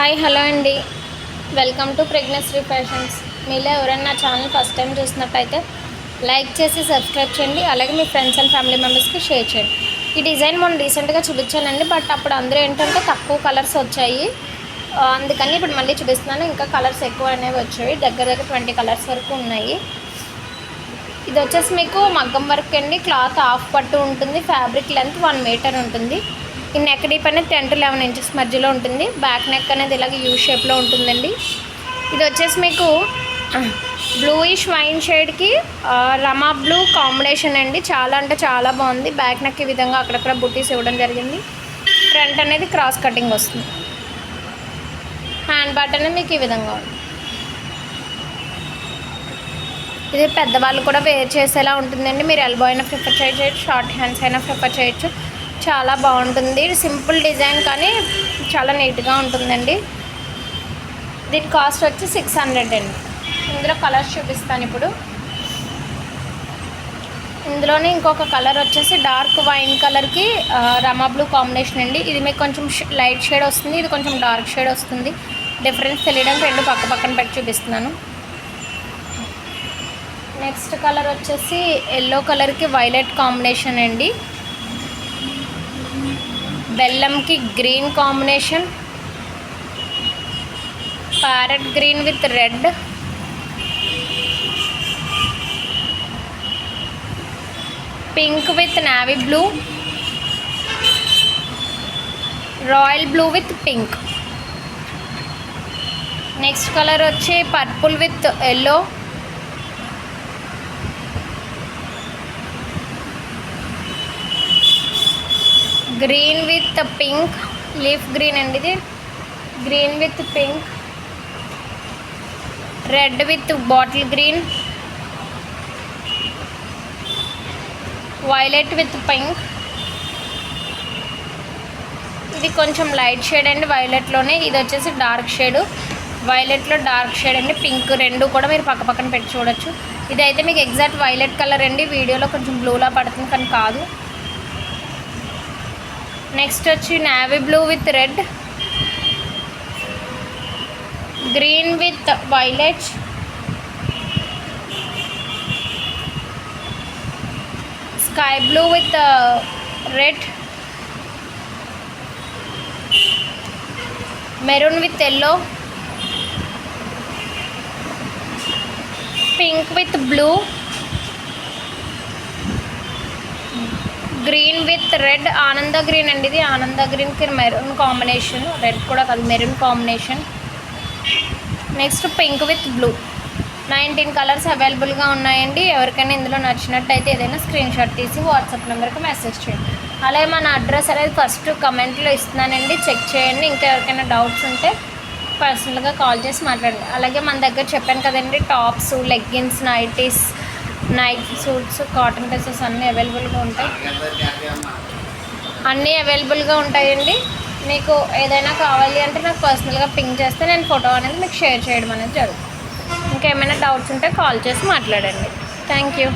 Hi hello అండి. Welcome to pregnancy fashions. మీలో ఎవరైనా ఛానల్ ఫస్ట్ టైం చూసినట్టయితే లైక్ చేసి సబ్స్క్రైబ్ చేయండి. అలాగే మీ ఫ్రెండ్స్ అండ్ ఫ్యామిలీ మెంబర్స్కి షేర్ చేయండి. ఈ డిజైన్ మనం రీసెంట్గా చూపించానండి. బట్ అప్పుడు అందరూ ఏంటంటే తక్కువ కలర్స్ వచ్చాయి. అందుకని ఇప్పుడు మళ్ళీ చూపిస్తున్నాను. ఇంకా కలర్స్ ఎక్కువ అనేవి వచ్చాయి. దగ్గర దగ్గర ట్వంటీ కలర్స్ వరకు ఉన్నాయి. ఇది వచ్చేసి మీకు మగ్గం వర్క్ అండి. క్లాత్ హాఫ్ పట్టు ఉంటుంది. ఫ్యాబ్రిక్ లెంత్ వన్ మీటర్ ఉంటుంది. ఈ నెక్ డీప్ అనేది టెన్ టు లెవెన్ ఇంచెస్ మధ్యలో ఉంటుంది. బ్యాక్ నెక్ అనేది ఇలాగ యూ షేప్లో ఉంటుందండి. ఇది వచ్చేసి మీకు బ్లూయిష్ వైన్ షేడ్కి రమా బ్లూ కాంబినేషన్ అండి. చాలా అంటే చాలా బాగుంది. బ్యాక్ నెక్ ఈ విధంగా అక్కడక్కడ బుట్టీస్ ఇవ్వడం జరిగింది. ఫ్రంట్ అనేది క్రాస్ కటింగ్ వస్తుంది. హ్యాండ్ బట్ అనేది మీకు ఈ విధంగా ఉంది. ఇది పెద్దవాళ్ళు కూడా వేర్ చేసేలా ఉంటుందండి. మీరు ఎల్బో అయినా ప్రిఫర్ చేయొచ్చు షార్ట్ హ్యాండ్స్ అయినా ప్రిఫర్ చేయొచ్చు. చాలా బాగుంటుంది. సింపుల్ డిజైన్ కానీ చాలా నీట్గా ఉంటుందండి. దీని కాస్ట్ వచ్చి సిక్స్ హండ్రెడ్ అండి. ఇందులో కలర్స్ చూపిస్తాను ఇప్పుడు. ఇందులోనే ఇంకొక కలర్ వచ్చేసి డార్క్ వైన్ కలర్కి రమా బ్లూ కాంబినేషన్ అండి. ఇది మీకు కొంచెం లైట్ షేడ్ వస్తుంది. ఇది కొంచెం డార్క్ షేడ్ వస్తుంది. డిఫరెన్స్ తెలియడానికి రెండు పక్క పక్కన పెట్టి చూపిస్తున్నాను. నెక్స్ట్ కలర్ వచ్చేసి ఎల్లో కలర్కి వైలెట్ కాంబినేషన్ అండి. బెల్లంకి green combination parrot green with red. Pink with navy blue. Royal blue with pink. Next colour వచ్చి purple with yellow. Green with pink leaf green అండి ఇది. Green with pink red with bottle green violet with pink ఇది కొంచెం light shade అండి వైలెట్లోనే ఇది వచ్చేసి dark shade వైలెట్లో డార్క్ షేడ్ అండి. పింక్ రెండు కూడా మీరు పక్క పక్కన పెట్టి చూడొచ్చు. ఇది అయితే మీకు ఎగ్జాక్ట్ వైలెట్ కలర్ అండి. వీడియోలో కొంచెం బ్లూలా పడుతుంది కానీ కాదు. నెక్స్ట్ వచ్చి navy blue with red green with violet sky blue with red maroon with yellow pink with blue green with red ఆనంద గ్రీన్ అండి ఇది. ఆనంద గ్రీన్కి మెరూన్ కాంబినేషన్ రెడ్ కూడా కాదు maroon combination next pink with blue nineteen colours అవైలబుల్గా ఉన్నాయండి. ఎవరికైనా ఇందులో నచ్చినట్టయితే ఏదైనా స్క్రీన్ షాట్ తీసి వాట్సాప్ నెంబర్కి మెసేజ్ చేయండి. అలాగే మన అడ్రస్ అనేది ఫస్ట్ కమెంట్లో ఇస్తున్నానండి. చెక్ చేయండి. ఇంకా ఎవరికైనా డౌట్స్ ఉంటే పర్సనల్గా కాల్ చేసి మాట్లాడండి. అలాగే మన దగ్గర చెప్పాను కదండి tops leggings nighties night suits cotton dresses అన్నీ అవైలబుల్గా ఉంటాయి. అన్నీ అవైలబుల్గా ఉంటాయండి. మీకు ఏదైనా కావాలి అంటే నాకు పర్సనల్గా పింక్ చేస్తే నేను ఫోటో అనేది మీకు షేర్ చేయడం అనేది జరుగుతుంది. ఇంకేమైనా డౌట్స్ ఉంటే కాల్ చేసి మాట్లాడండి. Thank you